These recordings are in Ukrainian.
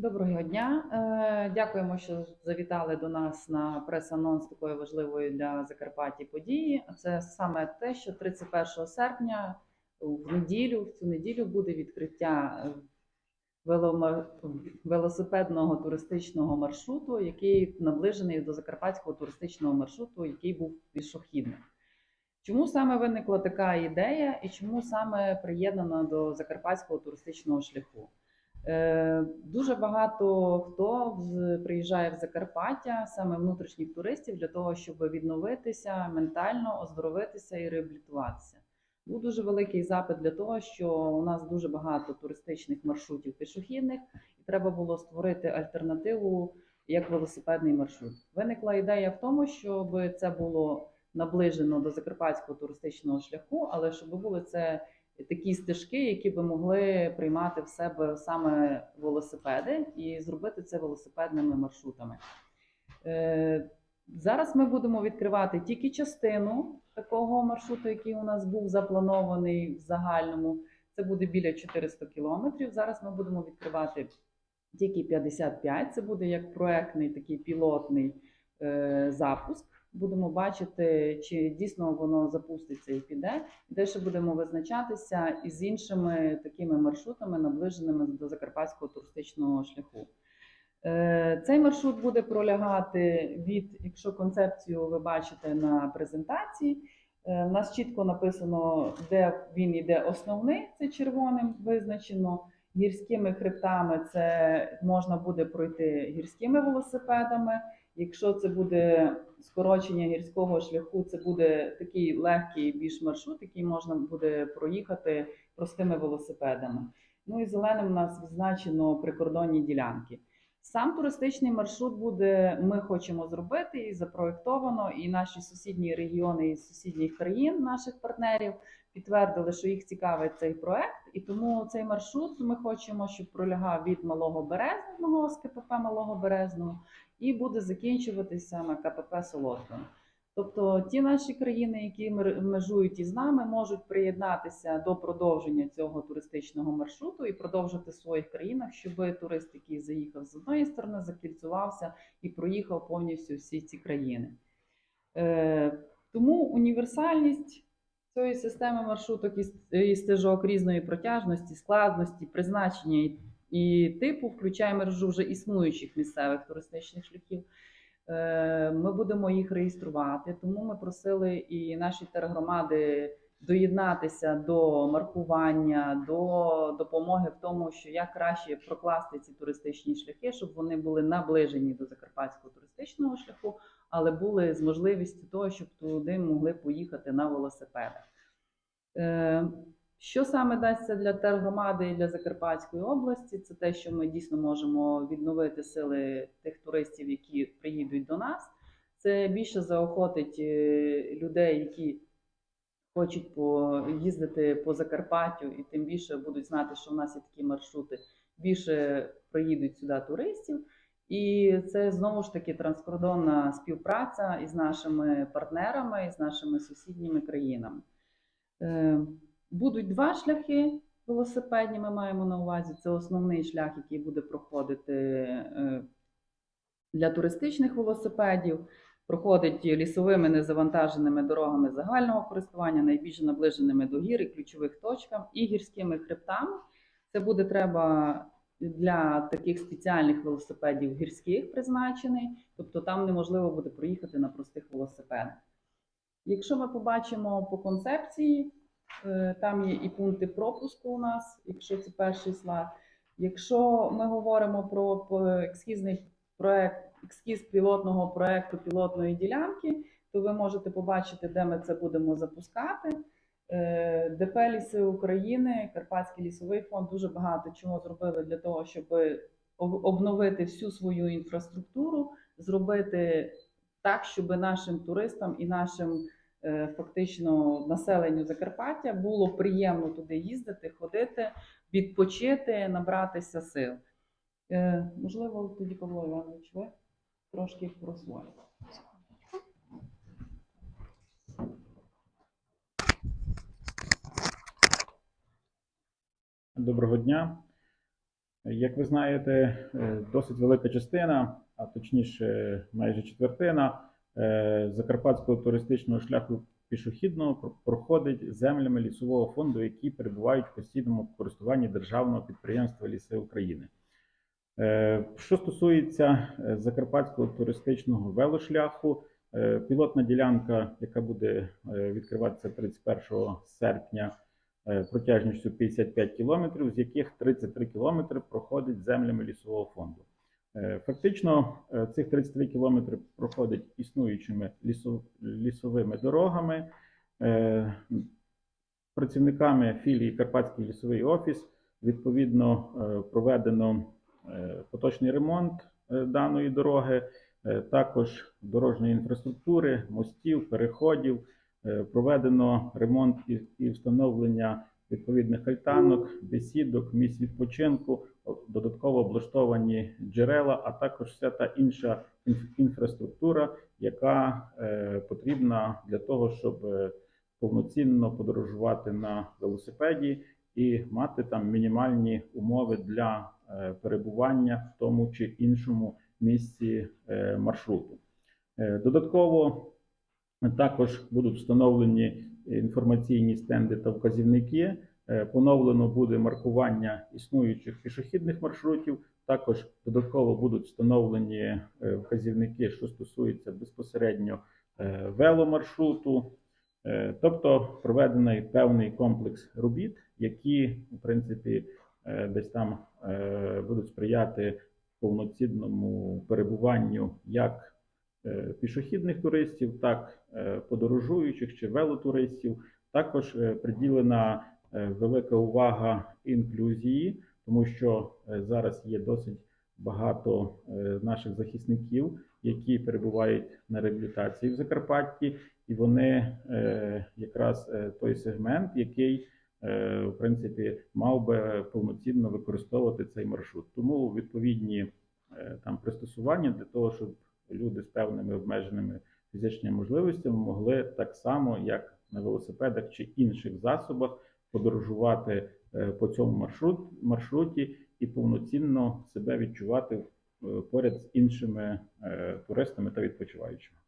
Доброго дня. Е, Дякуємо, що завітали до нас на прес-анонс такої важливої для Закарпаття події. Це саме те, що 31 серпня в неділю, в цю неділю буде відкриття е, велосипедного туристичного маршруту, який наближений до закарпатського туристичного маршруту, який був пішохідним. Чому саме виникла така ідея і чому саме приєднана до закарпатського туристичного шляху? Е, Дуже багато хто приїжджає в Закарпаття, саме внутрішніх туристів, для того, щоб відновитися ментально, оздоровитися і реабілітуватися. Був дуже великий запит для того, що у нас дуже багато туристичних маршрутів пішохідних, і треба було створити альтернативу як велосипедний маршрут. Виникла ідея в тому, щоб це було наближено до закарпатського туристичного шляху, але щоб були це такі стежки, які би могли приймати в себе саме велосипеди і зробити це велосипедними маршрутами. Е, Зараз ми будемо відкривати тільки частину такого маршруту, який у нас був запланований в загальному. Це буде біля 400 кілометрів. Зараз ми будемо відкривати тільки 55. Це буде як проектний такий пілотний е, запуск. Будемо бачити, чи дійсно воно запуститься і піде. Де ще будемо визначатися із іншими такими маршрутами, наближеними до закарпатського туристичного шляху. Е, Цей маршрут буде пролягати від, якщо концепцію ви бачите на презентації, е, у нас чітко написано, де він іде основний, це червоним визначено. Гірськими хребтами це можна буде пройти гірськими велосипедами. Якщо це буде скорочення гірського шляху, це буде такий легкий більш маршрут, який можна буде проїхати простими велосипедами. Ну і зеленим у нас відзначено прикордонні ділянки. Сам туристичний маршрут буде, ми хочемо зробити і запроєктовано, і наші сусідні регіони із сусідніх країн, наших партнерів, підтвердили, що їх цікавить цей проект, і тому цей маршрут ми хочемо, щоб пролягав від Малого Березного з КПП Малого Березного і буде закінчуватися на КПП Солодкин. Тобто ті наші країни, які межують із нами, можуть приєднатися до продовження цього туристичного маршруту і продовжити в своїх країнах, щоб турист, який заїхав з одної сторони, закільцувався і проїхав повністю всі ці країни. Е, тому універсальність цієї системи маршруток і стежок різної протяжності, складності, призначення і, типу включає мережу вже існуючих місцевих туристичних шляхів. Е, Ми будемо їх реєструвати, тому ми просили і наші тергромади доєднатися до маркування, до допомоги в тому, що як краще прокласти ці туристичні шляхи, щоб вони були наближені до закарпатського туристичного шляху, але були з можливістю того, щоб туди могли поїхати на велосипедах. Е, Що саме дасться для тергромади і для Закарпатської області? Це те, що ми дійсно можемо відновити сили тих туристів, які приїдуть до нас. Це більше заохотить е, людей, які хочуть поїздити по Закарпаттю, і тим більше будуть знати, що в нас є такі маршрути. Більше приїдуть сюди туристів. І це знову ж таки транскордонна співпраця із нашими партнерами, із нашими сусідніми країнами. Будуть два шляхи велосипедні. Ми маємо на увазі. Це основний шлях, який буде проходити е, для туристичних велосипедів. Проходить лісовими незавантаженими дорогами загального користування, найбільш наближеними до гір і ключових точкам, і гірськими хребтами. Це буде треба для таких спеціальних велосипедів гірських призначений, тобто там неможливо буде проїхати на простих велосипедах. Якщо ми побачимо по концепції, там є і пункти пропуску у нас, якщо це перший слайд. Якщо ми говоримо про ескізний проект, ескіз пілотного проекту пілотної ділянки, то ви можете побачити, де ми це будемо запускати. Е, ДП Ліси України, Карпатський лісовий фонд дуже багато чого зробили для того, щоб обновити всю свою інфраструктуру, зробити так, щоб нашим туристам і нашим е, фактично населенню Закарпаття було приємно туди їздити, ходити, відпочити, набратися сил. Е, Можливо, тоді Павло Іванович, ви трошки про своє. Доброго дня. Як ви знаєте, е, досить велика частина, а точніше майже четвертина е, закарпатського туристичного шляху пішохідного проходить землями лісового фонду, які перебувають в постійному користуванні державного підприємства Ліси України. Е, Що стосується е, закарпатського туристичного велошляху, е, пілотна ділянка, яка буде е, відкриватися 31 серпня, е, протяжністю 55 кілометрів, з яких 33 кілометри проходить землями лісового фонду. Е, Фактично, е, цих 33 кілометри проходить існуючими лісовими дорогами. Е, Працівниками філії Карпатський лісовий офіс відповідно проведено поточний ремонт даної дороги, також дорожньої інфраструктури, мостів, переходів. Проведено ремонт і, встановлення відповідних альтанок, бесідок, місць відпочинку, додатково облаштовані джерела, а також вся та інша інфраструктура, яка е, потрібна для того, щоб е, повноцінно подорожувати на велосипеді і мати там мінімальні умови для е, перебування в тому чи іншому місці маршруту. Додатково також будуть встановлені інформаційні стенди та вказівники. Е, Поновлено буде маркування існуючих пішохідних маршрутів. Також додатково будуть встановлені е, вказівники, що стосуються безпосередньо е, веломаршруту. Тобто проведений певний комплекс робіт, які, в принципі, десь там будуть сприяти повноцінному перебуванню як пішохідних туристів, так подорожуючих чи велотуристів. Також приділена велика увага інклюзії, тому що е, зараз є досить багато е, наших захисників, які перебувають на реабілітації в Закарпатті, і вони е, якраз е, той сегмент, який е, в принципі мав би повноцінно використовувати цей маршрут. Тому відповідні е, там пристосування для того, щоб люди з певними обмеженими фізичними можливостями могли так само, як на велосипедах чи інших засобах, подорожувати е, по цьому маршрут, маршруті і повноцінно себе відчувати е, поряд з іншими е, туристами та відпочиваючими.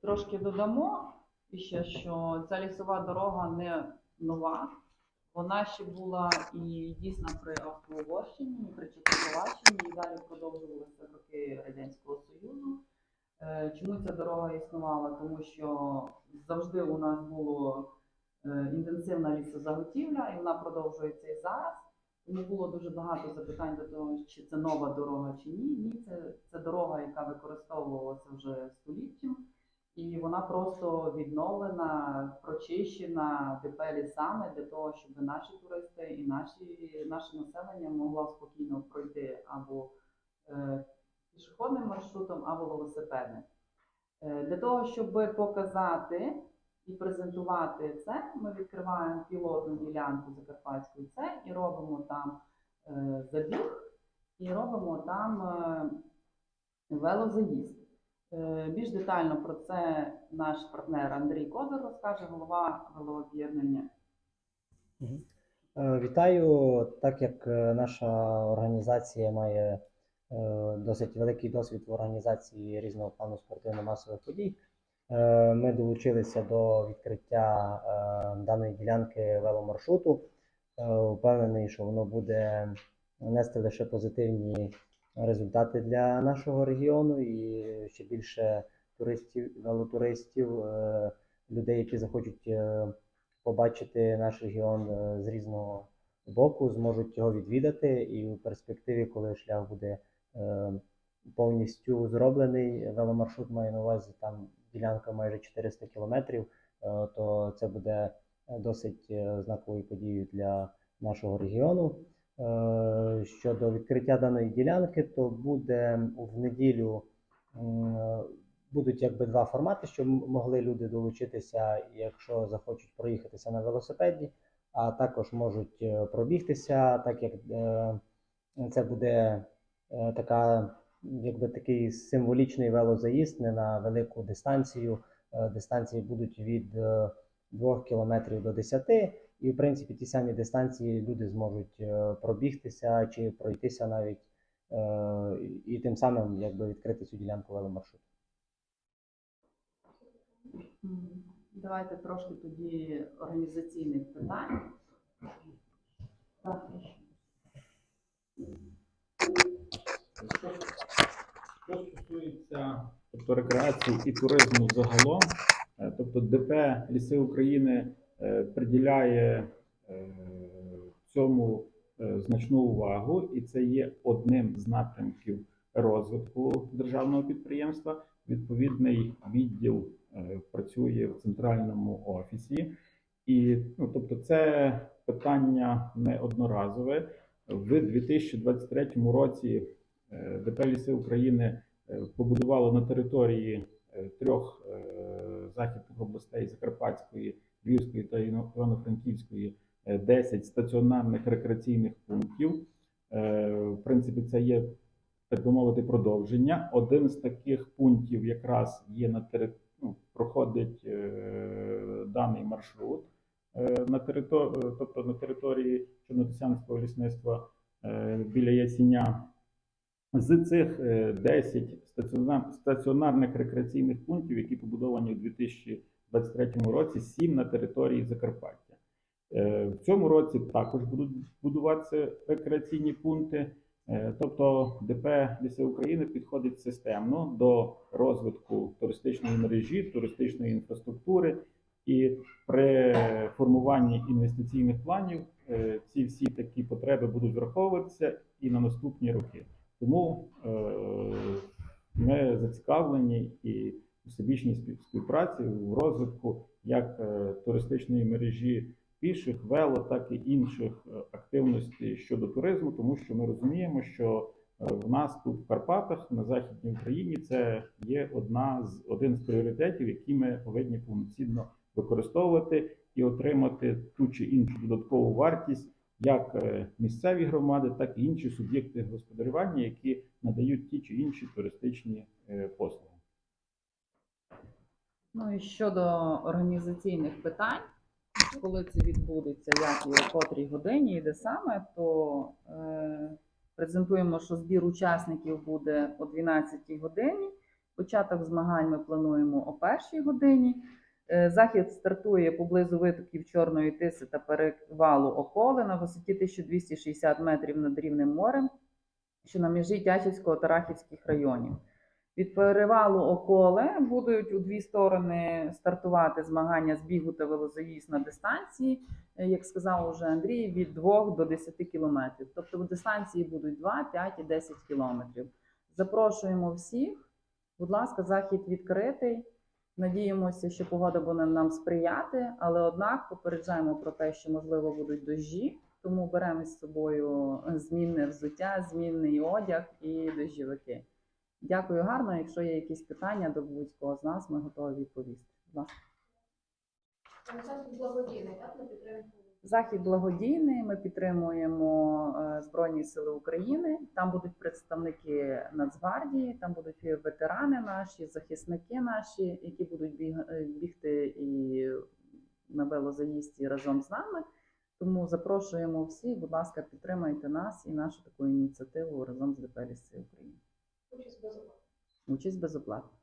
Трошки додамо ще, що ця лісова дорога не нова. Вона ще була і дійсно при Австро-Угорщині, при Чехословаччині, і далі продовжувалися роки Радянського Чому ця дорога існувала? Тому що завжди у нас було е, інтенсивна лісозаготівля, і вона продовжується і зараз. Тому було дуже багато запитань до того, чи це нова дорога, чи ні. Ні, це, це дорога, яка використовувалася вже століттям, і вона просто відновлена, прочищена ДП лісами для того, щоб наші туристи і наші, наше населення могло спокійно пройти або е, пішохідним маршрутом, або велосипедним. Е, Для того, щоб показати і презентувати це, ми відкриваємо пілотну ділянку Закарпатської це і робимо там е, забіг, і робимо там е, велозаїзд. Більш детально про це наш партнер Андрій Козир розкаже, голова велооб'єднання. Вітаю. Так як наша організація має досить великий досвід в організації різного плану спортивно-масових подій, е, ми долучилися до відкриття е, даної ділянки веломаршруту. Е, Впевнений, що воно буде нести лише позитивні результати для нашого регіону і ще більше туристів, велотуристів, е, людей, які захочуть е, побачити наш регіон е, з різного боку, зможуть його відвідати. І в перспективі, коли шлях буде е, повністю зроблений, веломаршрут має на увазі там ділянка майже 400 кілометрів, е, то це буде досить е, знаковою подією для нашого регіону. Е, Щодо відкриття даної ділянки, то буде в неділю е, будуть якби два формати, щоб могли люди долучитися, якщо захочуть проїхатися на велосипеді, а також можуть е, пробігтися, так як е, це буде е, така, якби такий символічний велозаїзд не на велику дистанцію. Е, Дистанції будуть від 2 кілометрів до 10, І, в принципі, ті самі дистанції люди зможуть е, пробігтися чи пройтися навіть, е, і тим самим якби відкрити цю ділянку веломаршруту. Давайте трошки тоді організаційних питань. Так. Що стосується тобто, рекреації і туризму загалом, е, тобто ДП Ліси України е, приділяє е, цьому значну увагу, і це є одним з напрямків розвитку державного підприємства. Відповідний відділ працює в центральному офісі, і ну, тобто, це питання не одноразове. В 2023 році ДП Ліси України е, побудувало на території е, трьох е, західних областей Закарпатської, Львівської та Івано-Франківської е, 10 стаціонарних рекреаційних пунктів. Е, В принципі, це є так би мовити продовження. Один з таких пунктів якраз є на тери... ну, проходить е, даний маршрут е, на території, тобто на території Чорнотисянського лісництва е, біля Ясіня. З цих е, 10 стаціонарних рекреаційних пунктів, які побудовані у 2023 році, 7 на території Закарпаття. Е, В цьому році також будуть будуватися рекреаційні пункти. Е, Тобто ДП Ліси України підходить системно до розвитку туристичної мережі, туристичної інфраструктури, і при формуванні інвестиційних планів е, ці всі такі потреби будуть враховуватися і на наступні роки. Тому е, ми зацікавлені і всебічній співпраці в розвитку як е, туристичної мережі піших, вело, так і інших е, активностей щодо туризму, тому що ми розуміємо, що в нас тут в Карпатах, на Західній Україні, це є одна з один з пріоритетів, які ми повинні повноцінно використовувати і отримати ту чи іншу додаткову вартість, як е, місцеві громади, так і інші суб'єкти господарювання, які надають ті чи інші туристичні е, послуги. Ну і щодо організаційних питань, коли це відбудеться, як і о котрій годині, і де саме, то е, презентуємо, що збір учасників буде о 12 годині. Початок змагань ми плануємо о першій годині. Е, Захід стартує поблизу витоків Чорної Тиси та перевалу Околи на висоті 1260 метрів над рівнем морем, що на межі Тячівського та Рахівських районів. Від перевалу Околе будуть у дві сторони стартувати змагання з бігу та велозаїзд на дистанції, е, як сказав уже Андрій, від 2 до 10 кілометрів. Тобто в дистанції будуть 2, 5 і 10 кілометрів. Запрошуємо всіх. Будь ласка, захід відкритий. Надіємося, що погода буде нам сприяти, але однак попереджаємо про те, що можливо будуть дощі, тому беремо з собою змінне взуття, змінний одяг і дощовики. Дякую гарно. Якщо є якісь питання до будь-кого з нас, ми готові відповісти. Будь ласка. Захід благодійний, так, на підтримку? Захід благодійний. Ми підтримуємо е, Збройні Сили України. Там будуть представники Нацгвардії, там будуть ветерани наші, захисники наші, які будуть е, бігти і на велозаїзді разом з нами. Тому запрошуємо всіх, будь ласка, підтримайте нас і нашу таку ініціативу разом з ДП «Ліси України. Участь безоплатна. Участь безоплатно.